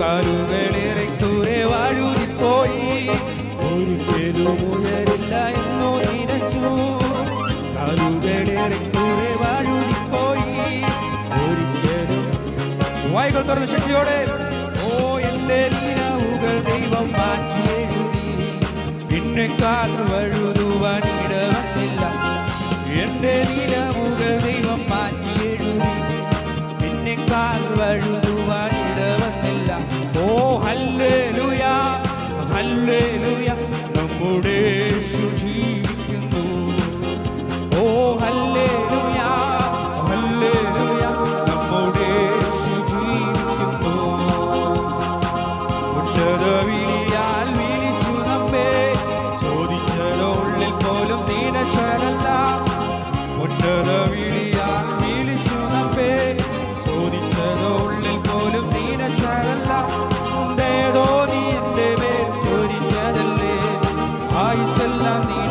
കാലുകളേറെ ദൂരെ പോയി ഒരിക്കലും ഉയരില്ല എന്നു നിനച്ചു. താരുകളേറെ ദൂരെ പോയി ഒരിക്കലും വായികൾ തുറന്ന ശക്തിയോടെ. ഓ എന്റെ ലീലാവുകൾ ദൈവം മാറ്റി എഴുതി. പിന്നെ കാൽ വഴുതുവാൻ ഇടവന്നില്ല. എന്റെ ലീലാവുകൾ ദൈവം മാറ്റി എഴുതി. പിന്നെ കാൽ വഴുതു హల్లెలూయా. నమ్ముడే Ramani